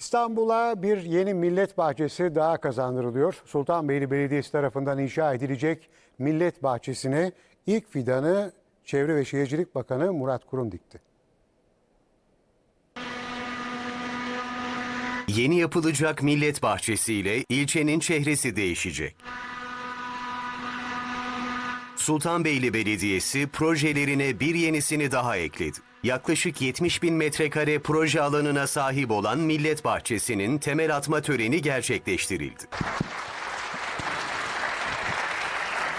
İstanbul'a bir yeni millet bahçesi daha kazandırılıyor. Sultanbeyli Belediyesi tarafından inşa edilecek millet bahçesine ilk fidanı Çevre ve Şehircilik Bakanı Murat Kurum dikti. Yeni yapılacak millet bahçesiyle ilçenin çehresi değişecek. Sultanbeyli Belediyesi projelerine bir yenisini daha ekledi. Yaklaşık 70 bin metrekare proje alanına sahip olan Millet Bahçesi'nin temel atma töreni gerçekleştirildi.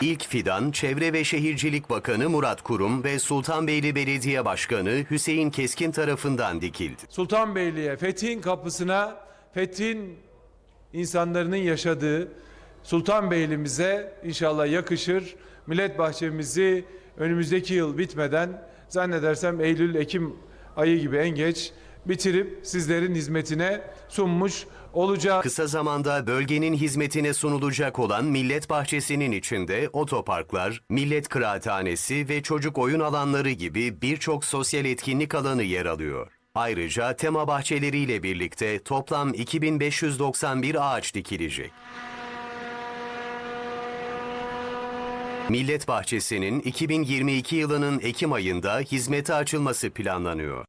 İlk fidan Çevre ve Şehircilik Bakanı Murat Kurum ve Sultanbeyli Belediye Başkanı Hüseyin Keskin tarafından dikildi. Sultanbeyli'ye, Fethi'nin kapısına, Fethi'nin insanların yaşadığı Sultanbeyli'mize inşallah yakışır. Millet bahçemizi önümüzdeki yıl bitmeden zannedersem Eylül-Ekim ayı gibi en geç bitirip sizlerin hizmetine sunmuş olacağız. Kısa zamanda bölgenin hizmetine sunulacak olan Millet Bahçesi'nin içinde otoparklar, millet kıraathanesi ve çocuk oyun alanları gibi birçok sosyal etkinlik alanı yer alıyor. Ayrıca tema bahçeleriyle birlikte toplam 2591 ağaç dikilecek. Millet Bahçesi'nin 2022 yılının Ekim ayında hizmete açılması planlanıyor.